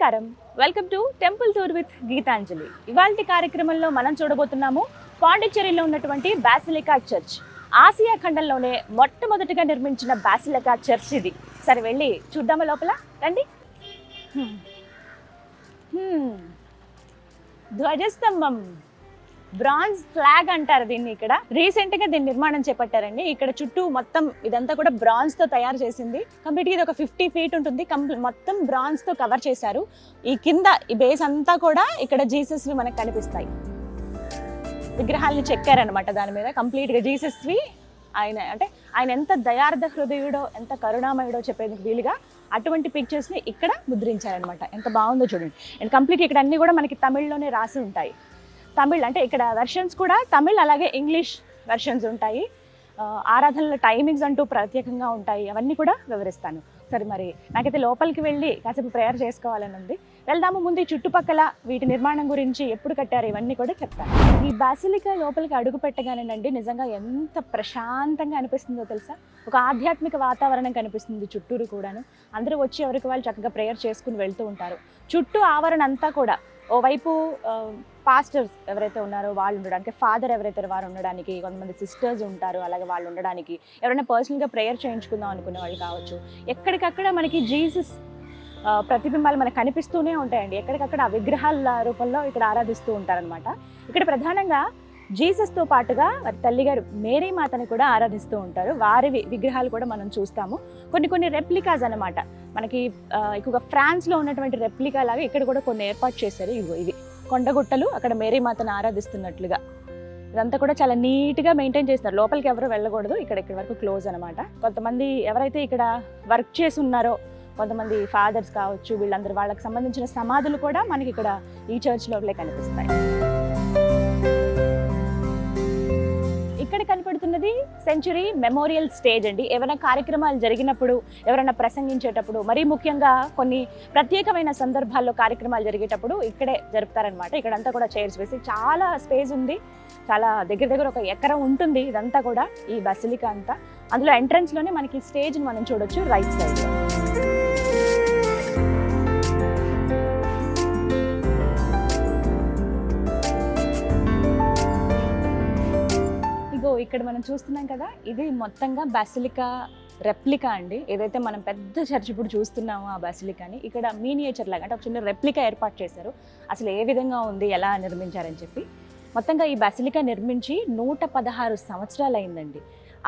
నమస్కారం. Welcome to temple tour with Geethanjali ఇవాళ కార్యక్రమంలో మనం చూడబోతున్నాము పాండిచ్చేరిలో ఉన్నటువంటి బాసిలికా చర్చ్ ఆసియా ఖండంలోనే మొట్టమొదటిగా నిర్మించిన బాసిలికా చర్చ్ ఇది. సరే వెళ్ళి చూద్దామా లోపల? రండి. ధ్వజస్తంభం. బ్రాంజ్ ఫ్లాగ్ అంటారు దీన్ని ఇక్కడ. రీసెంట్గా దీని నిర్మాణం చేపట్టారండి. ఇక్కడ చుట్టూ మొత్తం ఇదంతా కూడా బ్రాంజ్తో తయారు చేసింది. కంప్లీట్ ఇది ఒక ఫిఫ్టీ ఫీట్ ఉంటుంది. కంప్లీ- మొత్తం బ్రాంజ్తో కవర్ చేశారు. ఈ కింద ఈ బేస్ అంతా కూడా ఇక్కడ జీసస్ వి మనకు కనిపిస్తాయి. విగ్రహాలని చెక్కారనమాట దాని మీద. కంప్లీట్గా జీసస్ వి ఆయన అంటే ఆయన ఎంత దయార్థ హృదయుడో ఎంత కరుణామయుడో చెప్పేందుకు వీలుగా అటువంటి పిక్చర్స్ని ఇక్కడ ముద్రించారనమాట ఎంత బాగుందో చూడండి. అండ్ కంప్లీట్ ఇక్కడ అన్ని కూడా మనకి తమిళ్ళోనే రాసి ఉంటాయి. తమిళ్ అంటే ఇక్కడ వెర్షన్స్ కూడా తమిళ్ అలాగే ఇంగ్లీష్ వెర్షన్స్ ఉంటాయి. ఆరాధనల టైమింగ్స్ అంటూ ప్రత్యేకంగా ఉంటాయి. అవన్నీ కూడా వివరిస్తాను. సరే మరి నాకైతే లోపలికి వెళ్ళి కాసేపు ప్రేయర్ చేసుకోవాలని ఉంది. వెళ్దాము ముందు చుట్టుపక్కల వీటి నిర్మాణం గురించి ఎప్పుడు కట్టారు ఇవన్నీ కూడా చెప్తాను. ఈ బాసిలిక లోపలికి అడుగు పెట్టగానేనండి నిజంగా ఎంత ప్రశాంతంగా అనిపిస్తుందో తెలుసా? ఒక ఆధ్యాత్మిక వాతావరణం కనిపిస్తుంది చుట్టూరు కూడాను. అందరూ వచ్చి ఎవరికి వాళ్ళు చక్కగా ప్రేయర్ చేసుకుని వెళ్తూ ఉంటారు. చుట్టూ ఆవరణ అంతా కూడా ఓవైపు పాస్టర్స్ ఎవరైతే ఉన్నారో వాళ్ళు ఉండడానికి ఫాదర్ ఎవరైతే వారు ఉండడానికి కొంతమంది సిస్టర్స్ ఉంటారు అలాగే వాళ్ళు ఉండడానికి ఎవరైనా పర్సనల్గా ప్రేయర్ చేయించుకుందాం అనుకునే వాళ్ళు కావచ్చు. ఎక్కడికక్కడ మనకి జీసస్ ప్రతిబింబాలు మనకు కనిపిస్తూనే ఉంటాయండి. ఎక్కడికక్కడ ఆ విగ్రహాల రూపంలో ఇక్కడ ఆరాధిస్తూ ఉంటారనమాట ఇక్కడ ప్రధానంగా జీసస్తో పాటుగా వారి తల్లిగారు మేరీ మాతని కూడా ఆరాధిస్తూ ఉంటారు. వారి విగ్రహాలు కూడా మనం చూస్తాము. కొన్ని కొన్ని రెప్లికాస్ అన్నమాట. మనకి ఎక్కువగా ఫ్రాన్స్లో ఉన్నటువంటి రెప్లికా లాగా ఇక్కడ కూడా కొన్ని ఏర్పాటు చేశారు. ఇవి. ఇవి కొండగుట్టలు అక్కడ మేరీ మాతను ఆరాధిస్తున్నట్లుగా. ఇదంతా కూడా చాలా నీట్గా మెయింటైన్ చేస్తారు. లోపలికి ఎవరు వెళ్ళకూడదు. ఇక్కడ ఇక్కడ వరకు క్లోజ్ అనమాట కొంతమంది ఎవరైతే ఇక్కడ వర్క్ చేసి ఉన్నారో కొంతమంది ఫాదర్స్ కావచ్చు వీళ్ళందరూ వాళ్ళకి సంబంధించిన సమాధులు కూడా మనకి ఇక్కడ ఈ చర్చ్ లోపలే కనిపిస్తాయి. ఇక్కడ కనపడుతున్నది? సెంచురీ మెమోరియల్ స్టేజ్ అండి. ఏమైనా కార్యక్రమాలు జరిగినప్పుడు ఎవరైనా ప్రసంగించేటప్పుడు మరీ ముఖ్యంగా కొన్ని ప్రత్యేకమైన సందర్భాల్లో కార్యక్రమాలు జరిగేటప్పుడు ఇక్కడే జరుపుతారనమాట ఇక్కడంతా కూడా చైర్స్ వేసి చాలా స్పేస్ ఉంది. చాలా దగ్గర దగ్గర ఒక ఎకరం ఉంటుంది ఇదంతా కూడా ఈ బసిలిక అంతా. అందులో ఎంట్రన్స్లోనే మనకి స్టేజ్ మనం చూడొచ్చు రైట్ సైడ్. ఇక్కడ మనం చూస్తున్నాం కదా ఇది మొత్తంగా బసిలికా రెప్లికా అండి. ఏదైతే మనం పెద్ద చర్చ్ ఇప్పుడు చూస్తున్నామో ఆ బసిలికాని ఇక్కడ మీనియేచర్ లాగా అంటే ఒక చిన్న రెప్లికా ఏర్పాటు చేశారు. అసలు ఏ విధంగా ఉంది ఎలా నిర్మించారని చెప్పి. మొత్తంగా ఈ బసిలికా నిర్మించి నూట పదహారు సంవత్సరాలు అయిందండి.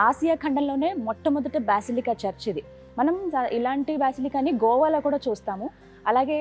ఆసియా ఖండంలోనే మొట్టమొదటి బాసిలికా చర్చ్ ఇది. మనం ఇలాంటి బాసిలికాని గోవాలో కూడా చూస్తాము. అలాగే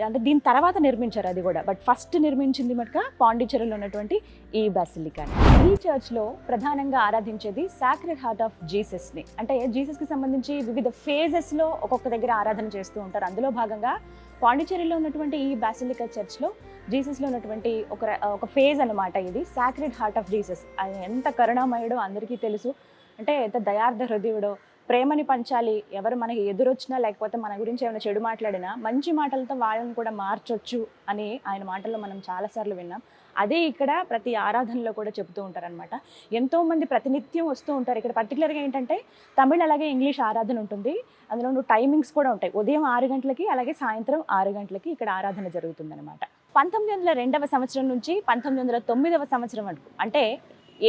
అంటే దీని తర్వాత నిర్మించారు అది కూడా. బట్ ఫస్ట్ నిర్మించింది మటుక పాండిచ్చేరిలో ఉన్నటువంటి ఈ బాసిలికా ఈ చర్చ్లో ప్రధానంగా ఆరాధించేది సాక్రెడ్ హార్ట్ ఆఫ్ జీసస్ని అంటే జీసస్కి సంబంధించి వివిధ ఫేజెస్లో ఒక్కొక్క దగ్గర ఆరాధన చేస్తూ ఉంటారు. అందులో భాగంగా పాండిచ్చేరిలో ఉన్నటువంటి ఈ బాసిలికా చర్చ్లో జీసస్లో ఉన్నటువంటి ఒక ఒక ఫేజ్ అనమాట ఇది. సాక్రెడ్ హార్ట్ ఆఫ్ జీసస్ ఆయన ఎంత కరుణామయుడో అందరికీ తెలుసు. అంటే ఎంత దయార్థ హృదయుడో ప్రేమని పంచాలి ఎవరు మనకి ఎదురొచ్చినా లేకపోతే మన గురించి ఏమైనా చెడు మాట్లాడినా మంచి మాటలతో వాళ్ళని కూడా మార్చొచ్చు అని ఆయన మాటల్లో మనం చాలాసార్లు విన్నాం. అదే ఇక్కడ ప్రతి ఆరాధనలో కూడా చెబుతూ ఉంటారనమాట ఎంతోమంది ప్రతినిత్యం వస్తూ ఉంటారు. ఇక్కడ పర్టికులర్గా ఏంటంటే తమిళ్ అలాగే ఇంగ్లీష్ ఆరాధన ఉంటుంది. అందులో టైమింగ్స్ కూడా ఉంటాయి. ఉదయం ఆరు గంటలకి అలాగే సాయంత్రం ఆరు గంటలకి ఇక్కడ ఆరాధన జరుగుతుందన్నమాట. పంతొమ్మిది వందల రెండవ సంవత్సరం నుంచి పంతొమ్మిది వందల తొమ్మిదవ సంవత్సరం వరకు అంటే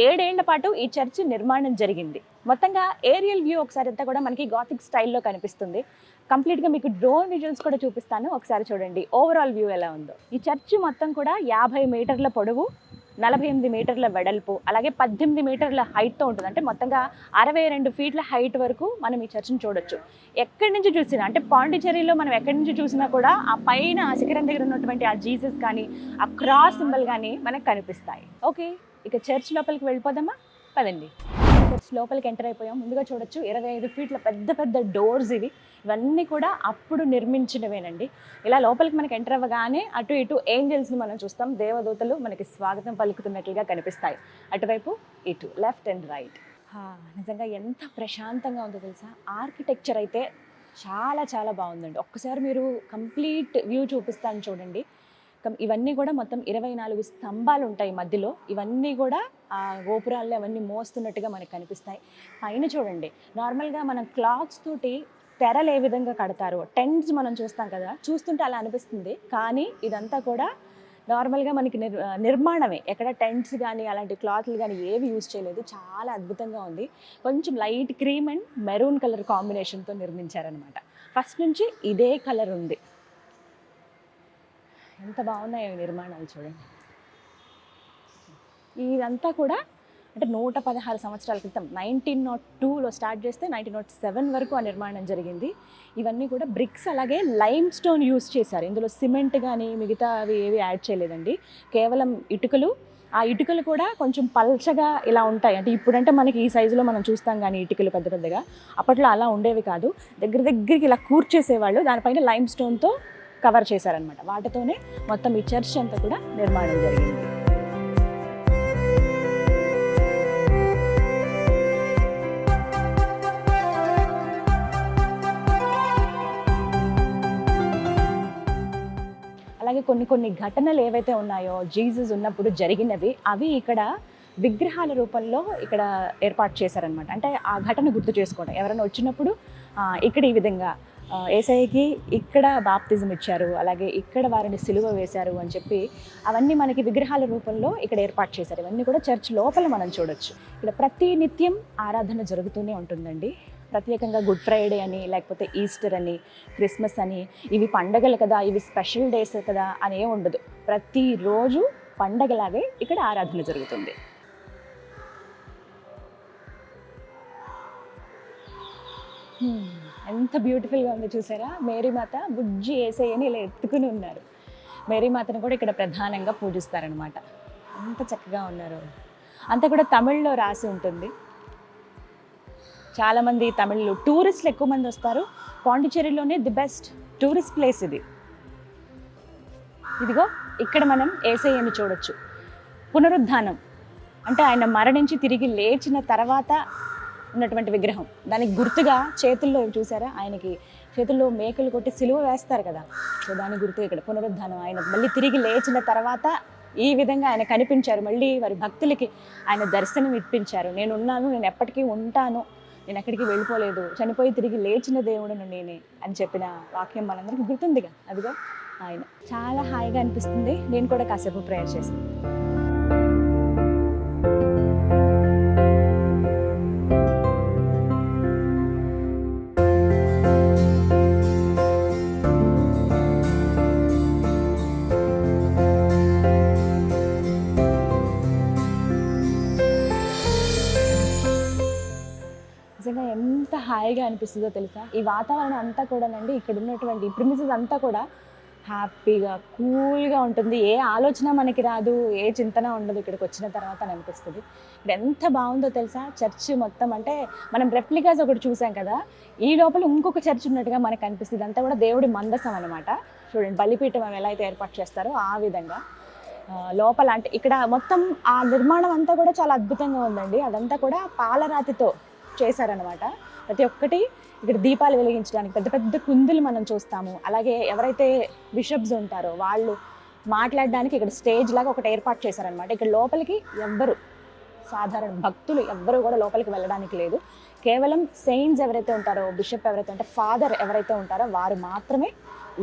ఏడేళ్ళ పాటు ఈ చర్చ్ నిర్మాణం జరిగింది. మొత్తంగా ఏరియల్ వ్యూ ఒకసారి అంతా కూడా మనకి గాథిక్ స్టైల్లో కనిపిస్తుంది. కంప్లీట్గా మీకు డ్రోన్ విజువల్స్ కూడా చూపిస్తాను. ఒకసారి చూడండి. ఓవరాల్ వ్యూ ఎలా ఉందో. ఈ చర్చ్ మొత్తం కూడా యాభై మీటర్ల పొడవు నలభై ఎనిమిది మీటర్ల వెడల్పు అలాగే పద్దెనిమిది మీటర్ల హైట్తో ఉంటుంది. అంటే మొత్తంగా అరవై రెండు ఫీట్ల హైట్ వరకు మనం ఈ చర్చిని చూడొచ్చు. ఎక్కడి నుంచి చూసినా అంటే పాండిచేరిలో మనం ఎక్కడి నుంచి చూసినా కూడా ఆ పైన ఆ శిఖరం దగ్గర ఉన్నటువంటి ఆ జీసస్ కానీ ఆ క్రాస్ సింబల్ కానీ మనకు కనిపిస్తాయి. ఓకే ఇక చర్చ్ లోపలికి వెళ్ళిపోదామా? పదండి. లోపలికి ఎంటర్ అయిపోయాం. ముందుగా చూడొచ్చు ఇరవై ఐదు ఫీట్ల పెద్ద పెద్ద డోర్స్ ఇవి. ఇవన్నీ కూడా అప్పుడు నిర్మించినవేనండి. ఇలా లోపలికి మనకి ఎంటర్ అవ్వగానే అటు ఇటు ఏంజల్స్ని మనం చూస్తాం. దేవదూతలు మనకి స్వాగతం పలుకుతున్నట్లుగా కనిపిస్తాయి. అటువైపు ఇటు లెఫ్ట్ అండ్ రైట్ నిజంగా ఎంత ప్రశాంతంగా ఉందో తెలుసా? ఆర్కిటెక్చర్ అయితే చాలా చాలా బాగుందండి. ఒక్కసారి మీరు కంప్లీట్ వ్యూ చూపిస్తాను చూడండి. మొత్తం ఇవన్నీ కూడా మొత్తం ఇరవై నాలుగు స్తంభాలు ఉంటాయి మధ్యలో. ఇవన్నీ కూడా ఆ గోపురాల్లో అవన్నీ మోస్తున్నట్టుగా మనకు కనిపిస్తాయి. పైన చూడండి నార్మల్గా మనం క్లాత్స్ తోటి తెరలు ఏ విధంగా కడతారో టెంట్స్ మనం చూస్తాం కదా చూస్తుంటే అలా అనిపిస్తుంది. కానీ ఇదంతా కూడా నార్మల్గా మనకి నిర్ నిర్మాణమే. ఎక్కడ టెంట్స్ కానీ అలాంటి క్లాత్లు కానీ ఏవి యూజ్ చేయలేదు. చాలా అద్భుతంగా ఉంది. కొంచెం light cream and maroon colour కాంబినేషన్తో నిర్మించారనమాట ఫస్ట్ నుంచి ఇదే కలర్ ఉంది. ఎంత బాగున్నాయో నిర్మాణాలు చూడండి. ఇదంతా కూడా అంటే నూట పదహారు సంవత్సరాల క్రితం నైన్టీన్ నాట్ టూలో స్టార్ట్ చేస్తే నైన్టీన్ నాట్ సెవెన్ వరకు ఆ నిర్మాణం జరిగింది. ఇవన్నీ కూడా బ్రిక్స్ అలాగే లైమ్ స్టోన్ యూస్ చేశారు. ఇందులో సిమెంట్ కానీ మిగతా అవి ఏవి యాడ్ చేయలేదండి. కేవలం ఇటుకలు. ఆ ఇటుకలు కూడా కొంచెం పల్చగా ఇలా ఉంటాయి. అంటే ఇప్పుడంటే మనకి ఈ సైజులో మనం చూస్తాం కానీ ఇటుకలు పెద్ద పెద్దగా. అప్పట్లో అలా ఉండేవి కాదు. దగ్గర దగ్గరికి ఇలా కూర్చేసేవాళ్ళు. దానిపైన లైమ్ స్టోన్తో కవర్ చేశారనమాట వాటితోనే మొత్తం ఈ చర్చ్ అంతా కూడా నిర్మాణం జరిగింది. అలాగే కొన్ని కొన్ని ఘటనలు ఏవైతే ఉన్నాయో జీసస్ ఉన్నప్పుడు జరిగినవి అవి ఇక్కడ విగ్రహాల రూపంలో ఇక్కడ ఏర్పాటు చేశారనమాట అంటే ఆ ఘటన గుర్తు చేసుకోవడం. ఎవరైనా వచ్చినప్పుడు ఇక్కడ ఈ విధంగా ఏసఐకి ఇక్కడ బాప్తిజం ఇచ్చారు అలాగే ఇక్కడ వారిని సిలువ వేశారు అని చెప్పి అవన్నీ మనకి విగ్రహాల రూపంలో ఇక్కడ ఏర్పాటు చేశారు. ఇవన్నీ కూడా చర్చ్ లోపల మనం చూడొచ్చు. ఇక్కడ ప్రతి నిత్యం ఆరాధన జరుగుతూనే ఉంటుందండి. ప్రత్యేకంగా గుడ్ ఫ్రైడే అని లేకపోతే ఈస్టర్ అని క్రిస్మస్ అని ఇవి పండగలు కదా ఇవి స్పెషల్ డేస్ కదా అని ఉండదు. ప్రతిరోజు పండగలాగే ఇక్కడ ఆరాధన జరుగుతుంది. ఎంత బ్యూటిఫుల్గా ఉందో చూసారా? మేరీమాత బుజ్జి ఏసయ్యని ఇలా ఎత్తుకుని ఉన్నారు. మేరీ మాతను కూడా ఇక్కడ ప్రధానంగా పూజిస్తారనమాట ఎంత చక్కగా ఉన్నారు. అంతా కూడా తమిళ్ళో రాసి ఉంటుంది. చాలామంది తమిళ్ళు టూరిస్టులు ఎక్కువ మంది వస్తారు. పాండిచ్చేరిలోనే ది బెస్ట్ టూరిస్ట్ ప్లేస్ ఇది. ఇదిగో ఇక్కడ మనం ఏసఐని చూడొచ్చు. పునరుద్ధానం. అంటే ఆయన మరణించి తిరిగి లేచిన తర్వాత ఉన్నటువంటి విగ్రహం. దానికి గుర్తుగా చేతుల్లో చూసారా? ఆయనకి చేతుల్లో మేకలు కొట్టి సిలువ వేస్తారు కదా. సో దాని గుర్తుగా ఇక్కడ పునరుద్ధానం. ఆయన మళ్ళీ తిరిగి లేచిన తర్వాత ఈ విధంగా ఆయన కనిపించారు. మళ్ళీ వారి భక్తులకి ఆయన దర్శనం ఇప్పించారు. నేను ఉన్నాను నేను ఎప్పటికీ ఉంటాను నేను ఎక్కడికి వెళ్ళిపోలేదు చనిపోయి తిరిగి లేచిన దేవుడును నేనే అని చెప్పిన వాక్యం మనందరికీ గుర్తుందిగా. అదిగో ఆయన. చాలా హాయిగా అనిపిస్తుంది. నేను కూడా కాసేపు ప్రేయర్ చేశాను నిజంగా ఎంత హాయిగా అనిపిస్తుందో తెలుసా? ఈ వాతావరణం అంతా కూడానండి ఇక్కడ ఉన్నటువంటి ప్రిమిసెస్ అంతా కూడా హ్యాపీగా కూల్గా ఉంటుంది. ఏ ఆలోచన మనకి రాదు ఏ చింతన ఉండదు ఇక్కడికి వచ్చిన తర్వాత అని అనిపిస్తుంది. ఇక్కడ ఎంత బాగుందో తెలుసా? చర్చ్ మొత్తం అంటే మనం రెప్లికాస్ ఒకటి చూసాం కదా ఈ లోపల ఇంకొక చర్చ్ ఉన్నట్టుగా మనకు అనిపిస్తుంది. అంతా కూడా దేవుడి మందసం అనమాట చూడండి బలిపీఠం ఎలా అయితే ఏర్పాటు చేస్తారో ఆ విధంగా. లోపల అంటే ఇక్కడ మొత్తం ఆ నిర్మాణం అంతా కూడా చాలా అద్భుతంగా ఉందండి. అదంతా కూడా పాలరాతితో చేశారనమాట ప్రతి ఒక్కటి ఇక్కడ దీపాలు వెలిగించడానికి పెద్ద పెద్ద కుందులు మనం చూస్తాము. అలాగే ఎవరైతే బిషప్స్ ఉంటారో వాళ్ళు మాట్లాడడానికి ఇక్కడ స్టేజ్ లాగా ఒకటి ఏర్పాటు చేశారనమాట ఇక్కడ లోపలికి ఎవ్వరు సాధారణ భక్తులు ఎవ్వరు కూడా లోపలికి వెళ్ళడానికి లేదు. కేవలం సెయింట్స్ ఎవరైతే ఉంటారో బిషప్ ఎవరైతే ఉంటారో ఫాదర్ ఎవరైతే ఉంటారో వారు మాత్రమే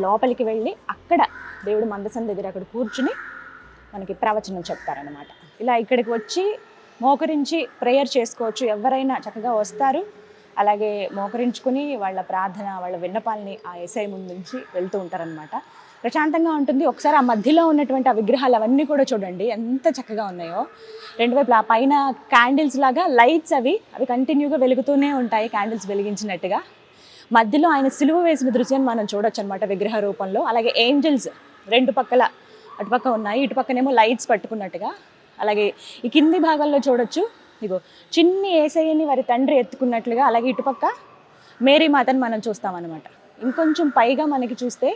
లోపలికి వెళ్ళి అక్కడ దేవుడు మందసం దగ్గర అక్కడ కూర్చుని మనకి ప్రవచనం చెప్తారనమాట ఇలా ఇక్కడికి వచ్చి మోకరించి ప్రేయర్ చేసుకోవచ్చు. ఎవరైనా చక్కగా వస్తారు. అలాగే మోకరించుకుని వాళ్ళ ప్రార్థన వాళ్ళ విన్నపాలని ఆ ఎస్ఐ ముందు నుంచి వెళ్తూ ఉంటారనమాట ప్రశాంతంగా ఉంటుంది. ఒకసారి ఆ మధ్యలో ఉన్నటువంటి ఆ విగ్రహాలు అవన్నీ కూడా చూడండి. ఎంత చక్కగా ఉన్నాయో. రెండు వైపులా ఆ పైన క్యాండిల్స్ లాగా లైట్స్ అవి అవి కంటిన్యూగా వెలుగుతూనే ఉంటాయి. క్యాండిల్స్ వెలిగించినట్టుగా. మధ్యలో ఆయన సిలువ వేసిన దృశ్యాన్ని మనం చూడొచ్చు అనమాట విగ్రహ రూపంలో. అలాగే ఏంజల్స్ రెండు పక్కల అటుపక్క ఉన్నాయి. ఇటుపక్కనేమో లైట్స్ పట్టుకున్నట్టుగా. అలాగే ఈ కింది భాగాల్లో చూడొచ్చు. ఇగో చిన్ని ఏసయ్యని వారి తండ్రి ఎత్తుకున్నట్లుగా అలాగే ఇటుపక్క మేరీ మాతని మనం చూస్తామన్నమాట. ఇంకొంచెం పైగా మనకి చూస్తే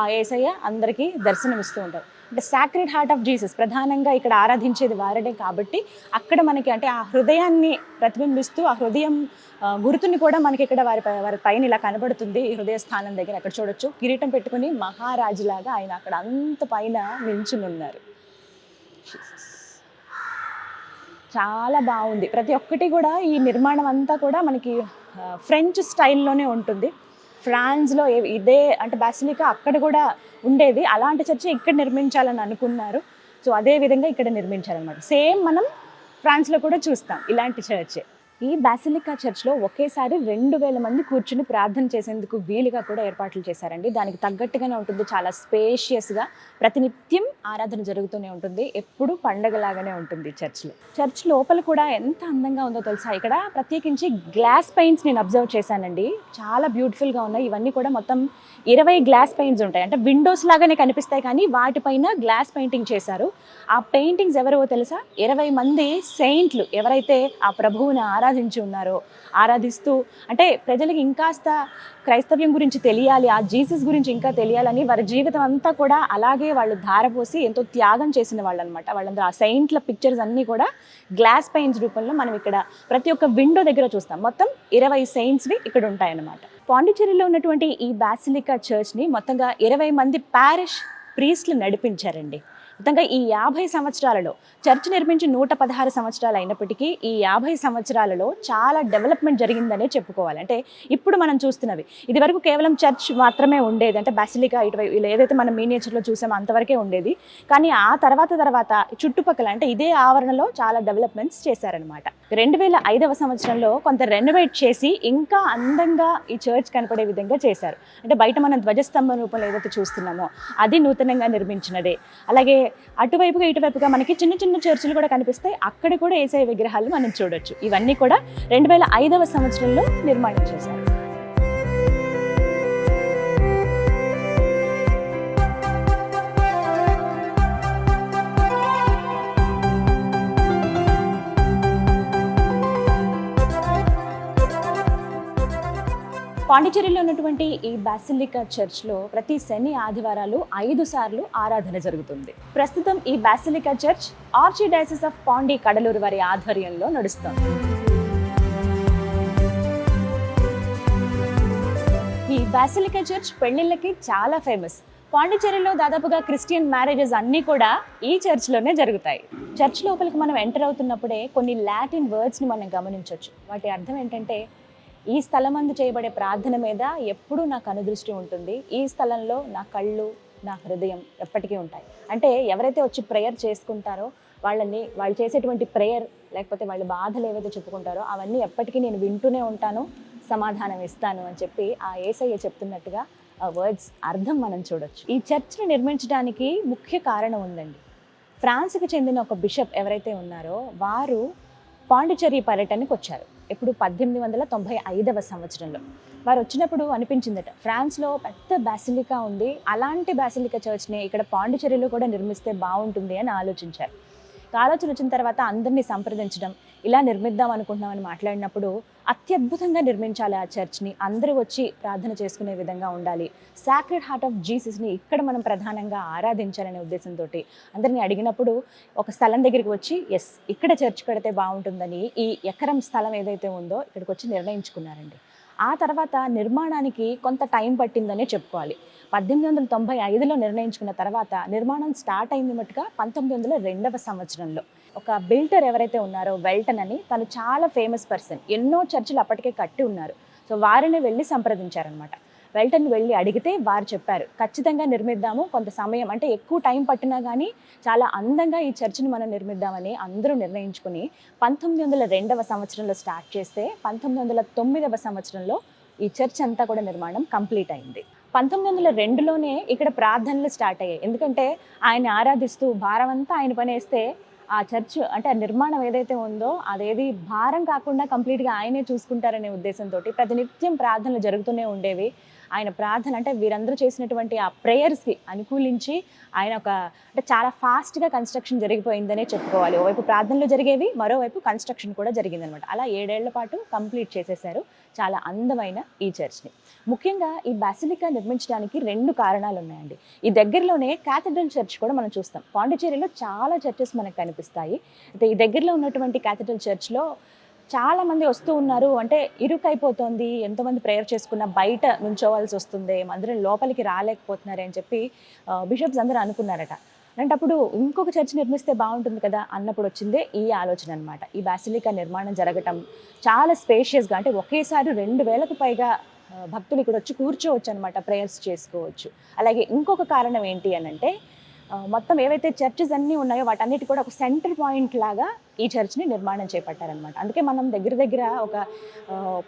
ఆ ఏసయ్య అందరికీ దర్శనమిస్తూ ఉంటారు అంటే సాక్రెడ్ హార్ట్ ఆఫ్ జీసస్ ప్రధానంగా ఇక్కడ ఆరాధించేది వారడే కాబట్టి అక్కడ మనకి అంటే ఆ హృదయాన్ని ప్రతిబింబిస్తూ ఆ హృదయం గుర్తుని కూడా మనకి ఇక్కడ వారి వారి పైన ఇలా కనబడుతుంది. హృదయ స్థానం దగ్గర అక్కడ చూడొచ్చు. కిరీటం పెట్టుకుని మహారాజులాగా ఆయన అక్కడ అంత పైన నిల్చుని ఉన్నారు. చాలా బాగుంది. ప్రతి ఒక్కటి కూడా ఈ నిర్మాణం అంతా కూడా మనకి ఫ్రెంచ్ స్టైల్లోనే ఉంటుంది. ఫ్రాన్స్లో ఇదే అంటే బాసిలికా అక్కడ కూడా ఉండేది. అలాంటి చర్చి ఇక్కడ నిర్మించాలని అనుకున్నారు. సో అదే విధంగా ఇక్కడ నిర్మించారనమాట సేమ్ మనం ఫ్రాన్స్లో కూడా చూస్తాం ఇలాంటి చర్చే. ఈ బాసిలికా చర్చ్లో ఒకేసారి రెండు వేల మంది కూర్చుని ప్రార్థన చేసేందుకు వీలుగా కూడా ఏర్పాట్లు చేశారండి. దానికి తగ్గట్టుగానే ఉంటుంది. చాలా స్పేషియస్గా ప్రతినిత్యం ఆరాధన జరుగుతూనే ఉంటుంది. ఎప్పుడు పండగలాగానే ఉంటుంది చర్చ్లో చర్చ్ లోపల కూడా ఎంత అందంగా ఉందో తెలుసా? ఇక్కడ ప్రత్యేకించి గ్లాస్ పెయింట్స్ నేను అబ్జర్వ్ చేశానండి. చాలా బ్యూటిఫుల్గా ఉన్నాయి. ఇవన్నీ కూడా మొత్తం ఇరవై గ్లాస్ పెయింట్స్ ఉంటాయి. అంటే విండోస్ లాగానే కనిపిస్తాయి కానీ వాటిపైన గ్లాస్ పెయింటింగ్ చేశారు. ఆ పెయింటింగ్స్ ఎవరో తెలుసా? ఇరవై మంది సెయింట్లు ఎవరైతే ఆ ప్రభువుని ఆరాధించి ఉన్నారో ఆరాధిస్తూ అంటే ప్రజలకి ఇంకాస్త క్రైస్తవ్యం గురించి తెలియాలి ఆ జీసస్ గురించి ఇంకా తెలియాలని వారి జీవితం అంతా కూడా అలాగే వాళ్ళు ధారపోసి ఎంతో త్యాగం చేసిన వాళ్ళు అనమాట వాళ్ళందరూ ఆ సెయింట్ల పిక్చర్స్ అన్నీ కూడా గ్లాస్ పెయింట్స్ రూపంలో మనం ఇక్కడ ప్రతి ఒక్క విండో దగ్గర చూస్తాం. మొత్తం ఇరవై సెయింట్స్వి ఇక్కడ ఉంటాయన్నమాట. పాండిచ్చేరిలో ఉన్నటువంటి ఈ బాసిలికా చర్చ్ని మొత్తంగా ఇరవై మంది ప్యారిష్ ప్రీస్ట్లు నడిపించారండి. మొత్తంగా ఈ యాభై సంవత్సరాలలో చర్చ్ నిర్మించి నూట పదహారు సంవత్సరాలు అయినప్పటికీ ఈ యాభై సంవత్సరాలలో చాలా డెవలప్మెంట్ జరిగిందనే చెప్పుకోవాలి. అంటే ఇప్పుడు మనం చూస్తున్నవి ఇది వరకు కేవలం చర్చ్ మాత్రమే ఉండేది. అంటే బ్యాసిలికా ఇటువైపు ఏదైతే మనం మీనియేచర్లో చూసామో అంతవరకే ఉండేది. కానీ ఆ తర్వాత తర్వాత చుట్టుపక్కల అంటే ఇదే ఆవరణలో చాలా డెవలప్మెంట్స్ చేశారనమాట రెండు వేల ఐదవ సంవత్సరంలో కొంత రెనోవేట్ చేసి ఇంకా అందంగా ఈ చర్చ్ కనపడే విధంగా చేశారు. అంటే బయట మనం ధ్వజస్తంభ రూపంలో ఏదైతే చూస్తున్నామో అది నూతనంగా నిర్మించినదే. అలాగే అటువైపుగా ఇటువైపుగా మనకి చిన్న చిన్న చర్చిలు కూడా కనిపిస్తాయి. అక్కడ కూడా ఏసఐ విగ్రహాలు మనం చూడొచ్చు. ఇవన్నీ కూడా రెండు వేల ఐదవ సంవత్సరంలో నిర్మాణం చేశారు. పాండిచేరిలో ఉన్నటువంటి ఈ బాసిలికా చర్చ్లో ప్రతి శని ఆదివారాలు ఐదు సార్లు ఆరాధన జరుగుతుంది. ప్రస్తుతం ఈ basilica church archdiocese of Pondy Cuddalore వారి ఆధ్వర్యంలో నడుస్తుంది. ఈ బాసిలికా చర్చ్ పెళ్ళిళ్ళకి చాలా ఫేమస్. పాండిచేరిలో దాదాపుగా క్రిస్టియన్ మ్యారేజెస్ అన్నీ కూడా ఈ చర్చ్లోనే జరుగుతాయి. చర్చ్ లోపలికి మనం ఎంటర్ అవుతున్నప్పుడే కొన్ని లాటిన్ వర్డ్స్ని మనం గమనించవచ్చు వాటి అర్థం ఏంటంటే ఈ స్థలమందు చేయబడే ప్రార్థన మీద ఎప్పుడూ నాకు అనుదృష్టి ఉంటుంది. ఈ స్థలంలో నా కళ్ళు నా హృదయం ఎప్పటికీ ఉంటాయి. అంటే ఎవరైతే వచ్చి ప్రేయర్ చేసుకుంటారో వాళ్ళని వాళ్ళు చేసేటువంటి ప్రేయర్ లేకపోతే వాళ్ళ బాధలు ఏవైతే చెప్పుకుంటారో అవన్నీ ఎప్పటికీ నేను వింటూనే ఉంటాను సమాధానం ఇస్తాను అని చెప్పి ఆ ఏసయ్య చెప్తున్నట్టుగా ఆ వర్డ్స్ అర్థం మనం చూడొచ్చు. ఈ చర్చ్ని నిర్మించడానికి ముఖ్య కారణం ఉందండి. ఫ్రాన్స్కి చెందిన ఒక బిషప్ ఎవరైతే ఉన్నారో వారు పాండిచేరి పర్యటనకు వచ్చారు. ఇప్పుడు పద్దెనిమిది వందల తొంభై ఐదవ సంవత్సరంలో. వారు వచ్చినప్పుడు అనిపించిందట ఫ్రాన్స్లో పెద్ద బ్యాసిలికా ఉంది అలాంటి బ్యాసిలికా చర్చ్ని ఇక్కడ పాండిచేరిలో కూడా నిర్మిస్తే బాగుంటుంది అని ఆలోచించారు. ఆలోచన వచ్చిన తర్వాత అందరినీ సంప్రదించడం ఇలా నిర్మిద్దాం అనుకుంటున్నామని మాట్లాడినప్పుడు అత్యద్భుతంగా నిర్మించాలి ఆ చర్చ్ని. అందరూ వచ్చి ప్రార్థన చేసుకునే విధంగా ఉండాలి. సాక్రెడ్ హార్ట్ ఆఫ్ జీసస్ని ఇక్కడ మనం ప్రధానంగా ఆరాధించాలనే ఉద్దేశంతో అందరినీ అడిగినప్పుడు ఒక స్థలం దగ్గరికి వచ్చి ఎస్ ఇక్కడ చర్చ్ కడితే బాగుంటుందని ఈ ఎకరం స్థలం ఏదైతే ఉందో ఇక్కడికి వచ్చి నిర్ణయించుకున్నారండి. ఆ తర్వాత నిర్మాణానికి కొంత టైం పట్టిందనే చెప్పుకోవాలి. పద్దెనిమిది వందల తొంభై ఐదులో నిర్ణయించుకున్న తర్వాత నిర్మాణం స్టార్ట్ అయింది మట్టుగా పంతొమ్మిది వందల రెండవ సంవత్సరంలో. ఒక బిల్టర్ ఎవరైతే ఉన్నారో వెల్టన్ అని తను చాలా ఫేమస్ పర్సన్. ఎన్నో చర్చిలు అప్పటికే కట్టి ఉన్నారు. సో వారిని వెళ్ళి సంప్రదించారనమాట వెల్టన్ వెళ్ళి అడిగితే వారు చెప్పారు ఖచ్చితంగా నిర్మిద్దాము కొంత సమయం అంటే ఎక్కువ టైం పట్టినా కానీ చాలా అందంగా ఈ చర్చిని మనం నిర్మిద్దామని అందరూ నిర్ణయించుకుని పంతొమ్మిది వందల రెండవ సంవత్సరంలో స్టార్ట్ చేస్తే పంతొమ్మిది వందల తొమ్మిదవ సంవత్సరంలో ఈ చర్చ్ అంతా కూడా నిర్మాణం కంప్లీట్ అయింది. పంతొమ్మిది వందల రెండులోనే ఇక్కడ ప్రార్థనలు స్టార్ట్ అయ్యాయి. ఎందుకంటే ఆయన ఆరాధిస్తూ భారం అంతా ఆయన పనేస్తే ఆ చర్చ్ అంటే ఆ నిర్మాణం ఏదైతే ఉందో అదేది భారం కాకుండా కంప్లీట్గా ఆయనే చూసుకుంటారనే ఉద్దేశంతో ప్రతినిత్యం ప్రార్థనలు జరుగుతూనే ఉండేవి. ఆయన ప్రార్థన అంటే వీరందరూ చేసినటువంటి ఆ ప్రేయర్స్కి అనుకూలించి ఆయన ఒక అంటే చాలా ఫాస్ట్గా కన్స్ట్రక్షన్ జరిగిపోయిందనే చెప్పుకోవాలి. ఓవైపు ప్రార్థనలు జరిగేవి మరోవైపు కన్స్ట్రక్షన్ కూడా జరిగిందనమాట. అలా ఏడేళ్ళ పాటు కంప్లీట్ చేసేసారు చాలా అందమైన ఈ చర్చ్ని ముఖ్యంగా ఈ బాసిలికా నిర్మించడానికి రెండు కారణాలు ఉన్నాయండి. ఈ దగ్గరలోనే క్యాథడ్రల్ చర్చ్ కూడా మనం చూస్తాం. పాండిచేరిలో చాలా చర్చెస్ మనకు కనిపిస్తాయి. అయితే ఈ దగ్గరలో ఉన్నటువంటి క్యాథడ్రల్ చర్చ్లో చాలా మంది వస్తూ ఉన్నారు. అంటే ఇరుకైపోతుంది. ఎంతోమంది ప్రేయర్ చేసుకున్న బయట నుంచోవాల్సి వస్తుంది. మందిరం లోపలికి రాలేకపోతున్నారు అని చెప్పి బిషప్స్ అందరూ అనుకున్నారట. అంటే అప్పుడు ఇంకొక చర్చ్ నిర్మిస్తే బాగుంటుంది కదా అన్నప్పుడు వచ్చిందే ఈ ఆలోచన అనమాట ఈ బాసిలికా నిర్మాణం జరగటం చాలా స్పేషియస్గా అంటే ఒకేసారి రెండు వేలకు పైగా భక్తులు ఇక్కడ వచ్చి కూర్చోవచ్చు అనమాట ప్రేయర్స్ చేసుకోవచ్చు. అలాగే ఇంకొక కారణం ఏంటి అని అంటే మొత్తం ఏవైతే చర్చెస్ అన్నీ ఉన్నాయో వాటన్నిటి కూడా ఒక సెంటర్ పాయింట్ లాగా ఈ చర్చ్ని నిర్మాణం చేపట్టారనమాట అందుకే మనం దగ్గర దగ్గర ఒక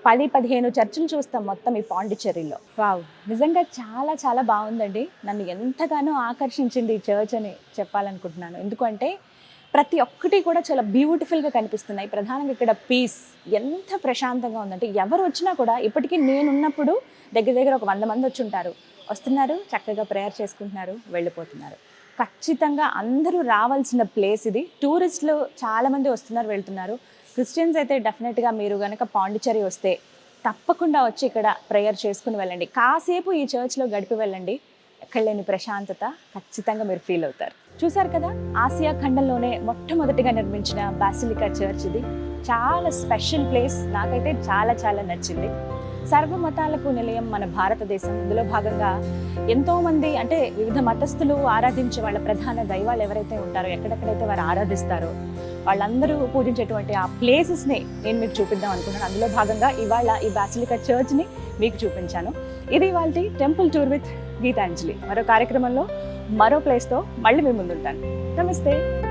పది పదిహేను చర్చిలు చూస్తాం మొత్తం ఈ పాండిచ్చేరిలో. వావ్. నిజంగా చాలా చాలా బాగుందండి. నన్ను ఎంతగానో ఆకర్షించింది ఈ చర్చ్ అని చెప్పాలనుకుంటున్నాను. ఎందుకంటే ప్రతి ఒక్కటి కూడా చాలా బ్యూటిఫుల్గా కనిపిస్తున్నాయి. ప్రధానంగా ఇక్కడ పీస్ ఎంత ప్రశాంతంగా ఉందంటే ఎవరు వచ్చినా కూడా ఇప్పటికీ నేనున్నప్పుడు దగ్గర దగ్గర ఒక వంద మంది వచ్చి ఉంటారు. వస్తున్నారు చక్కగా ప్రేయర్ చేసుకుంటున్నారు వెళ్ళిపోతున్నారు. ఖచ్చితంగా అందరూ రావాల్సిన ప్లేస్ ఇది. టూరిస్టులు చాలామంది వస్తున్నారు వెళ్తున్నారు. క్రిస్టియన్స్ అయితే డెఫినెట్గా మీరు కనుక పాండిచ్చేరి వస్తే తప్పకుండా వచ్చి ఇక్కడ ప్రేయర్ చేసుకుని వెళ్ళండి. కాసేపు ఈ చర్చ్లో గడిపి వెళ్ళండి. ఎక్కడ లేని ప్రశాంతత ఖచ్చితంగా మీరు ఫీల్ అవుతారు. చూసారు కదా ఆసియా ఖండంలోనే మొట్టమొదటిగా నిర్మించిన బాసిలికా చర్చ్ ఇది. చాలా స్పెషల్ ప్లేస్ నాకైతే చాలా చాలా నచ్చింది. సర్వమతాలకు నిలయం మన భారతదేశం. ఇందులో భాగంగా ఎంతో మంది అంటే వివిధ మతస్థులు ఆరాధించే వాళ్ళ ప్రధాన దైవాలు ఎవరైతే ఉంటారో ఎక్కడెక్కడైతే వారు ఆరాధిస్తారో వాళ్ళందరూ పూజించేటువంటి ఆ ప్లేసెస్ని నేను మీకు చూపిద్దాం అనుకున్నాను అందులో భాగంగా ఇవాళ ఈ బాసిలికా చర్చ్ని మీకు చూపించాను. ఇది ఇవాళ టెంపుల్ టూర్ విత్ గీతాంజలి. మరో కార్యక్రమంలో మరో ప్లేస్తో మళ్ళీ మీ ముందుంటాను. నమస్తే.